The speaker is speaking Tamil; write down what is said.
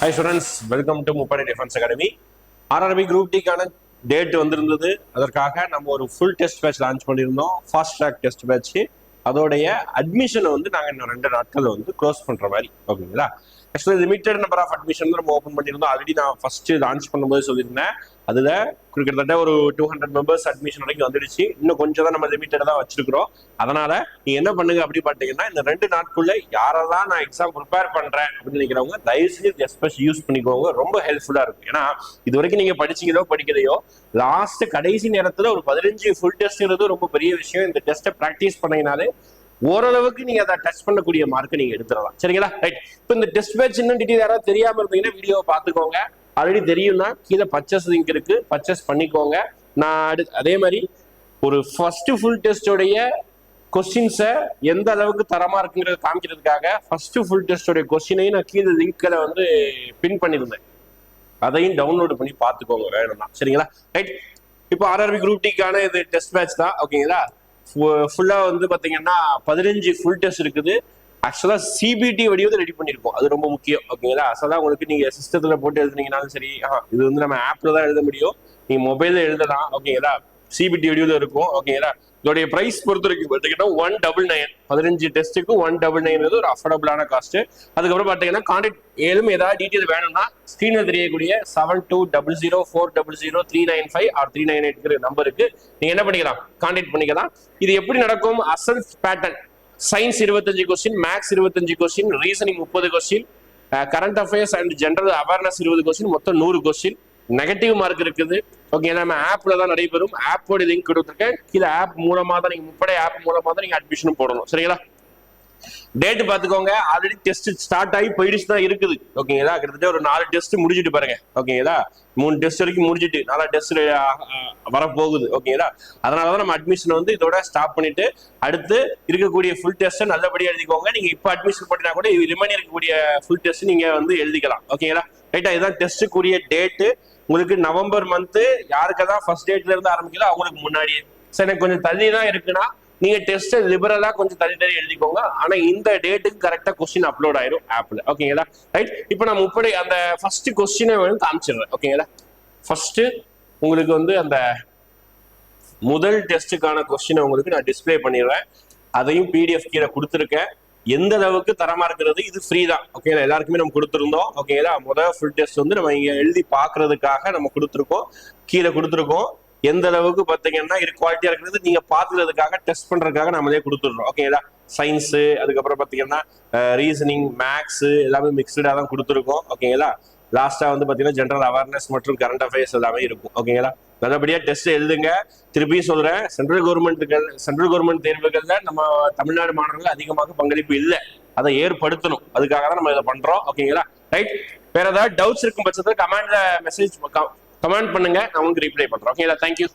Hi students welcome to Muppadai defence academy RRB group டிக்கான date வந்திருந்தது. அதற்காக நம்ம ஒரு ஃபுல் டெஸ்ட் பேட்ச் லான்ச் பண்ணியிருந்தோம். ஃபாஸ்ட் ட்ராக் டெஸ்ட் பேட்ச் அதோடைய அட்மிஷனை வந்து நாங்கள் இன்னும் ரெண்டு நாட்கள் வந்து க்ளோஸ் பண்ணுற மாதிரி. ஓகேங்களா? Actually limited number of admission நம்ம ஓப்பன் பண்ணியிருந்தோம். ஆல்ரெடி நான் ஃபர்ஸ்ட் லான்ச் பண்ணும்போது சொல்லியிருந்தேன். அதில் கிட்டத்தட்ட ஒரு டூ ஹண்ட்ரட் மெம்பர்ஸ் அட்மிஷன் வரைக்கும் வந்துடுச்சு. இன்னும் கொஞ்சம் தான் நம்ம லிமிட்டட் தான் வச்சிருக்கிறோம். அதனால நீ என்ன பண்ணுங்க அப்படி பார்த்தீங்கன்னா இந்த ரெண்டு நாட்குள்ள யாரெல்லாம் நான் எக்ஸாம் ப்ரிப்பேர் பண்றேன் அப்படின்னு நினைக்கிறவங்க தயவு செஞ்சு எஸ்பெஷல் யூஸ் பண்ணிக்கோங்க. ரொம்ப ஹெல்ப்ஃபுல்லா இருக்கும். ஏன்னா இது வரைக்கும் நீங்க படிச்சீங்களோ படிக்கலையோ லாஸ்ட் கடைசி நேரத்துல ஒரு பதினஞ்சு ஃபுல் டெஸ்ட்ங்கிறது ரொம்ப பெரிய விஷயம். இந்த டெஸ்ட்டை ப்ராக்டிஸ் பண்ணீங்கனாலே ஓரளவுக்கு நீங்க அதை டச் பண்ணக்கூடிய மார்க் நீங்க எடுத்துடலாம். சரிங்களா? ரைட் இப்போ இந்த டெஸ்ட் பேட்ச் இன்னும் டீட்டெயில் யாராவது தெரியாம இருந்தீங்கன்னா வீடியோவை பார்த்துக்கோங்க. ஆல்ரெடி தெரியும்னா கீழே பர்ச்சேஸ் லிங்க் இருக்கு. பர்ச்சேஸ் பண்ணிக்கோங்க. நான் அடு அதே மாதிரி ஒரு ஃபர்ஸ்ட் ஃபுல் டெஸ்டோடைய கொஸ்டின்ஸை எந்த அளவுக்கு தரமா இருக்குங்கிறத காமிக்கிறதுக்காக ஃபர்ஸ்ட் ஃபுல் டெஸ்டோடைய கொஸ்டினையும் நான் கீழே லிங்க்ல வந்து பின் பண்ணியிருந்தேன் அதையும் டவுன்லோடு பண்ணி பார்த்துக்கோங்க வேணும்னா சரிங்களா? ரைட் இப்போ ஆர்ஆர்பி குரூப் டிக்கான இது டெஸ்ட் மேட்ச் தான். ஓகேங்களா ஃபுல்லாக வந்து பார்த்தீங்கன்னா பதினஞ்சு ஃபுல் டெஸ்ட் இருக்குது. ஆக்சுவலாக சிபிடி வடிவத்தை ரெடி பண்ணியிருக்கோம். அது ரொம்ப முக்கியம் ஓகேங்களா அசலாக உங்களுக்கு நீங்கள் சிஸ்டத்தில் போட்டு எழுதுனீங்கனாலும் சரி ஆ இது வந்து நம்ம ஆப்பில் தான் எழுத முடியும். நீங்கள் மொபைலில் எழுதலாம் ஓகேங்களா சிபிடி வடிவில் இருக்கும் ஓகேங்களா இதோடைய ப்ரைஸ் பொறுத்த வரைக்கும் பார்த்தீங்கன்னா ஒன் டபுள் நைன் பதினஞ்சு டெஸ்ட்டுக்கு ஒன் டபுள் நைன் ஒரு அஃபோர்டபுளான காஸ்ட் அதுக்கப்புறம் பார்த்தீங்கன்னா கான்டாக்ட் ஏழும் ஏதாவது டீட்டெயில் வேணும்னா ஸ்க்ரீனில் தெரியக்கூடிய seven two double zero four double zero three nine five or three nine eight நம்பருக்கு நீங்கள் என்ன பண்ணிக்கலாம்? கான்டாக்ட் பண்ணிக்கலாம். இது எப்படி நடக்கும்? அசல் பேட்டர்ன் சயின்ஸ் இருபத்தஞ்சு கொஸ்டின் மேக்ஸ் இருபத்தஞ்சு கொஸ்டின் ரீசனிங் முப்பது question current affairs and general awareness இருபது கொஸ்டின் மொத்தம் நூறு கொஸ்டின் நெகட்டிவ் மார்க் இருக்குது. ஓகே நம்ம ஆப்ல தான் நடைபெறும். ஆப்போட லிங்க் கொடுத்துருக்கேன். கீழே ஆப் மூலமா தான் நீங்க முப்படை ஆப் மூலமா தான் நீங்க அட்மிஷன் போடணும். சரிங்களா? டேட் பாத்துக்கோங்க ஆல்ரெடி டெஸ்ட் ஸ்டார்ட் ஆகி போயிடுச்சு தான் இருக்குது ஓகேங்களா கிட்டத்தட்ட ஒரு நாலு டெஸ்ட் முடிச்சிட்டு பாருங்க. ஓகேங்களா மூணு டெஸ்ட் வரைக்கும் முடிச்சிட்டு நாலா டெஸ்ட் வரப்போகுது. ஓகேங்களா அதனால தான் நம்ம அட்மிஷன் வந்து இதோட ஸ்டாப் பண்ணிட்டு அடுத்து இருக்கக்கூடிய ஃபுல் டெஸ்ட்டை நல்லபடியா எழுதிக்கோங்க. நீங்க இப்போ அட்மிஷன் பண்ணினா கூட ரிமைன் இருக்கக்கூடிய ஃபுல் டெஸ்ட் நீங்க வந்து எழுதிக்கலாம். ஓகேங்களா ரைட்டா இதுதான் டெஸ்ட்டுக்குரிய டேட்டு உங்களுக்கு நவம்பர் மந்த்து யாருக்கதான் ஃபர்ஸ்ட் டேட்ல இருந்து ஆரம்பிக்கல அவங்களுக்கு முன்னாடியே. சரி எனக்கு கொஞ்சம் தள்ளி தான் இருக்குன்னா நீங்க டெஸ்ட் லிபரலா கொஞ்சம் தள்ளி தள்ளி எழுதிக்கோங்க. ஆனா இந்த டேட்டுக்கு கரெக்டா கொஸ்டின் அப்லோட் ஆயிரும் ஆப்ல ஓகேங்களா ரைட் இப்போ நான் முப்படை அந்த ஃபர்ஸ்ட் கொஸ்டினை வந்து காமிச்சிடுறேன். ஓகேங்களா ஃபர்ஸ்ட் உங்களுக்கு வந்து அந்த முதல் டெஸ்ட்டுக்கான கொஸ்டினை உங்களுக்கு நான் டிஸ்பிளே பண்ணிடுறேன். அதையும் பிடிஎஃப் கீழே கொடுத்துருக்கேன். எந்த அளவுக்கு தரமா இருக்கிறது இது ஃப்ரீ தான். ஓகேங்களா எல்லாருக்குமே நம்ம கொடுத்துருந்தோம். ஓகேங்களா முதல் ஃபுல் டெஸ்ட் வந்து நம்ம இங்க எழுதி பார்க்கறதுக்காக நம்ம கொடுத்துருக்கோம். கீழே கொடுத்துருக்கோம். எந்த அளவுக்கு பார்த்தீங்கன்னா இது குவாலிட்டியா இருக்கிறது நீங்க பார்த்துக்கிறதுக்காக டெஸ்ட் பண்றதுக்காக நம்மளே கொடுத்துடுறோம். ஓகேங்களா சயின்ஸு அதுக்கப்புறம் பார்த்தீங்கன்னா ரீசனிங் மேக்ஸ் எல்லாமே மிக்சடாக தான் கொடுத்துருக்கோம். ஓகேங்களா லாஸ்டா வந்து பாத்தீங்கன்னா ஜென்ரல் அவேர்னஸ் மற்றும் கரண்ட் அஃபேர்ஸ் எல்லாமே இருக்கும். ஓகேங்களா நல்லபடியா டெஸ்ட் எழுதுங்க. திருப்பி சொல்றேன் சென்ட்ரல் கவர்மெண்ட்டுகள் சென்ட்ரல் கவர்மெண்ட் தேர்வுகள்ல நம்ம தமிழ்நாடு மாணவர்கள் அதிகமாக பங்களிப்பு இல்லை. அதை ஏற்படுத்தணும். அதுக்காக தான் நம்ம இதை பண்றோம். ஓகேங்களா ரைட் வேற ஏதாவது டவுட்ஸ் இருக்கும் பட்சத்தில் கமெண்ட்ல மெசேஜ் கமெண்ட் பண்ணுங்க. நான் உங்களுக்கு ரிப்ளை பண்றேன். ஓகேங்களா தேங்க்யூ